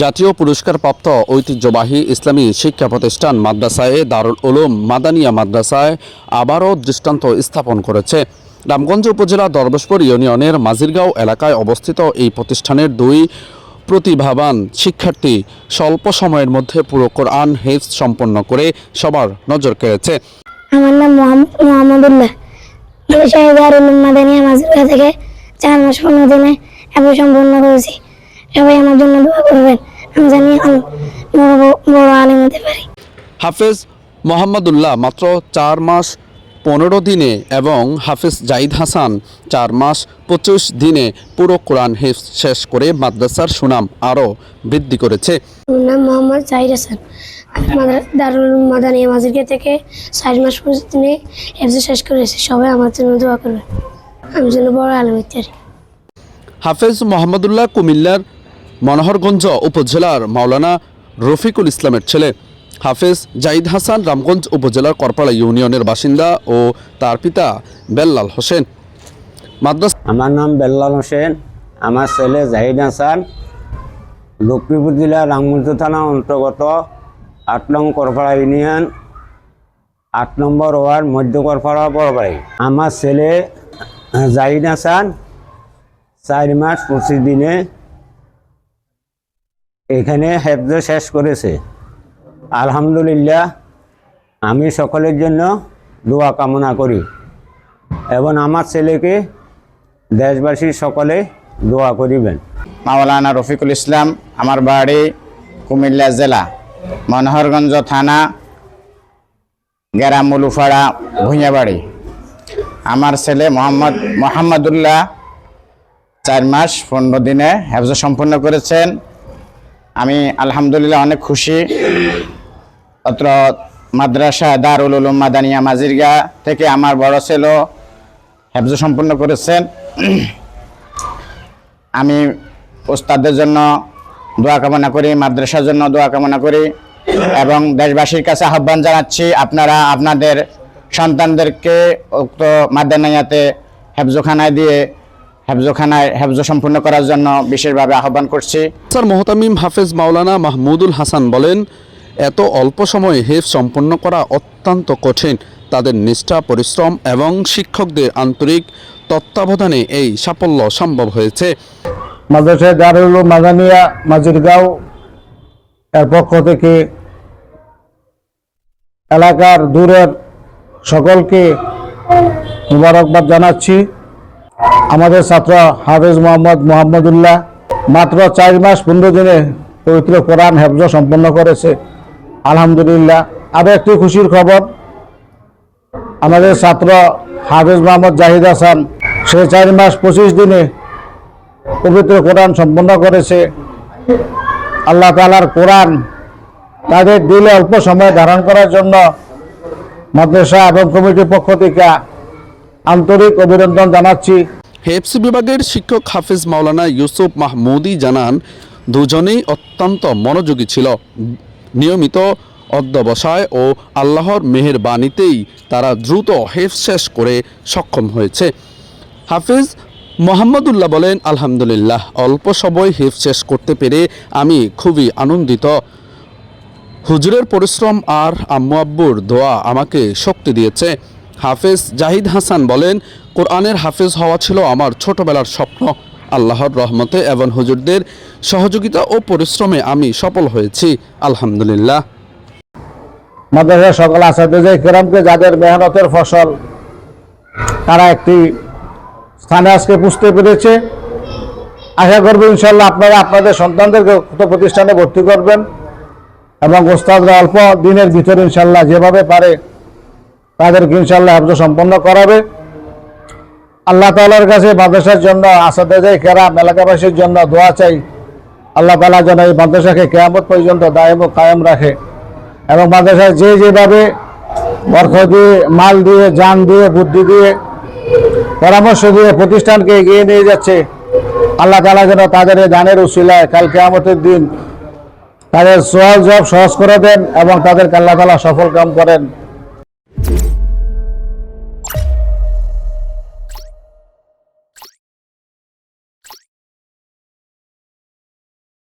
জাতীয় পুরস্কারপ্রাপ্ত ঐতিহ্যবাহী ইসলামী শিক্ষা প্রতিষ্ঠান মাদ্রাসায় দারুল উলুম মাদানিয়া মাদ্রাসায় আবারও দৃষ্টান্ত স্থাপন করেছে। রামগঞ্জ উপজেলা দরবেশপুর ইউনিয়নের মাজিরগাঁও এলাকায় অবস্থিত এই প্রতিষ্ঠানের দুই প্রতিভাবান শিক্ষার্থী স্বল্প সময়ের মধ্যে পুরো কোরআন হেফজ সম্পন্ন করে সবার নজর কেড়েছে। আমার নাম মোহাম্মদুল্লাহ। থেকে চার মাস পনেরো দিনে করেছি। সবাই আমার জন্য দোয়া করবেন। আমি জানি বড় আলিম হতে পারি। হাফেজ মোহাম্মদুল্লাহ মাত্র চার মাস পনেরো দিনে এবং হাফেজ জাইদ হাসান চার মাস পঁচিশ দিনে পুরো কোরআন হিফজ শেষ করে মাদ্রাসার সুনাম আরও বৃদ্ধি করেছে। নাম মোহাম্মদ জাহির হাসান। দারুল মাজিরকে থেকে চার মাস পনেরো দিনে এফজে শেষ করেছি। সবাই আমার জন্য দোয়া করবেন। আমি যেন বড় আলিম পারি। হাফেজ মোহাম্মদুল্লাহ কুমিল্লার মনোহরগঞ্জ উপজেলার মাওলানা রফিকুল ইসলামের ছেলে হাফেজ জাইদ হাসান রামগঞ্জ উপজেলার করপাড়া ইউনিয়নের বাসিন্দা ও তার পিতা বেল্লাল হোসেন। মাদ্রাস আমার নাম বেল্লাল হোসেন। আমার ছেলে জাহিদ হাসান। লক্ষ্মীপুর জেলা রামগঞ্জ থানা অন্তর্গত আট নং করপাড়া ইউনিয়ন, আট নম্বর ওয়ার্ড মধ্য করপাড়া বড়বাড়ি। আমার ছেলে জাহিদ হাসান চার মাস পঁচিশ দিনে এখানে হেফজ শেষ করেছে। আলহামদুলিল্লাহ, আমি সকলের জন্য দোয়া কামনা করি এবং আমার ছেলেকে দেশবাসী সকলে দোয়া করিবেন। মাওলানা রফিকুল ইসলাম, আমার বাড়ি কুমিল্লা জেলা, মনোহরগঞ্জ থানা গেরামুলুফাড়া ভুঁইয়াবাড়ি। আমার ছেলে মোহাম্মদ মোহাম্মদুল্লাহ চার মাস পনেরো দিনে হেফজ সম্পন্ন করেছেন। আমি আলহামদুলিল্লাহ অনেক খুশি। অত্র মাদ্রাসা দারুল উলুম মাদানিয়া মাজিরগা থেকে আমার বড় ছেলে হেফজ সম্পন্ন করেছেন। আমি ওস্তাদের জন্য দোয়া কামনা করি, মাদ্রাসার জন্য দোয়া কামনা করি এবং দেশবাসীর কাছে আহ্বান জানাচ্ছি, আপনারা আপনাদের সন্তানদেরকে উক্ত মাদ্রানায়াতে হেফজোখানায় দিয়ে হেফজোখানায় হেফজ সম্পূর্ণ করার জন্য বিশেষভাবে আহ্বান করছি। স্যার মোহতামিম হাফেজ মাওলানা মাহমুদুল হাসান বলেন এত অল্প সময়ে হেফ সম্পন্ন করা অত্যন্ত কঠিন। তাদের নিষ্ঠা পরিশ্রম এবং শিক্ষকদের আন্তরিক তত্ত্বাবধানে এই সাফল্য সম্ভব হয়েছে। মাদ্রাসায় দারুল মাদানিয়া মাজিরগাঁও এর পক্ষ থেকে এলাকার দূরের সকলকে মুবারকবাদ জানাচ্ছি। আমাদের ছাত্র হাফেজ মোহাম্মদ মোহাম্মদুল্লাহ মাত্র চার মাস পনেরো দিনে পবিত্র কোরআন হেফজ সম্পন্ন করেছে। আলহামদুলিল্লাহ। আরও একটি খুশির খবর, আমাদের ছাত্র হাফেজ মোহাম্মদ জাহিদ হাসান, সে চার মাস পঁচিশ দিনে পবিত্র কোরআন সম্পন্ন করেছে। আল্লাহ তালার কোরআন তাদের দিলে অল্প সময় ধারণ করার জন্য মাদ্রাসা এবং কমিটির পক্ষ থেকে আন্তরিক অভিনন্দন জানাচ্ছি। হেফসি বিভাগের শিক্ষক হাফিজ মাওলানা ইউসুফ মাহমুদি জানান, দুজনেই অত্যন্ত মনোযোগী ছিল। নিয়মিত অধ্যবসায় ও আল্লাহর মেহের বাণীতেই তারা দ্রুত হেফ শেষ করে সক্ষম হয়েছে। হাফিজ মোহাম্মদুল্লাহ বলেন, আলহামদুলিল্লাহ, অল্প সময় হেফ শেষ করতে পেরে আমি খুবই আনন্দিত। হুজুরের পরিশ্রম আর আম্মু আব্বুর দোয়া আমাকে শক্তি দিয়েছে। হাফেজ জাহিদ হাসান বলেন কোরআনের হাফেজ হওয়া ছিল আমার ছোটবেলার স্বপ্ন। আল্লাহর রহমতে এবং হুজুরদের সহযোগিতা ও পরিশ্রমে আমি সফল হয়েছি। আলহামদুলিল্লাহ। মাদ্রাসার সকল আসাদে কেরামকে যাদের মেহনতের ফসল, তারা একটি স্থানে আজকে বুঝতে পেরেছে। আশা করব ইনশাল্লাহ আপনারা আপনাদের সন্তানদেরকে প্রতিষ্ঠানে ভর্তি করবেন এবং ওস্তাদরা অল্প দিনের ভিতরে ইনশাল্লাহ যেভাবে পারে তাদেরকে ইনশাল্লাহ সম্পন্ন করাবে। আল্লাহ তালার কাছে মাদ্রাসার জন্য আসাদে কেরাম, এলাকাবাসীর জন্য দোয়া চাই। আল্লাহ তালা যেন এই মাদ্রাসাকে কেয়ামত পর্যন্ত দায়ম ও কায়েম রাখে এবং মাদ্রাসায় যে যেভাবে অর্থ দিয়ে, মাল দিয়ে যান দিয়ে, বুদ্ধি দিয়ে, পরামর্শ দিয়ে প্রতিষ্ঠানকে এগিয়ে নিয়ে যাচ্ছে, আল্লাহ তালা যেন তাদের এই দানের উশিলায় কাল কেয়ামতের দিন তাদের সোয়াল জব সহজ করে দেন এবং তাদেরকে আল্লাহ তালা সফল কাম করেন।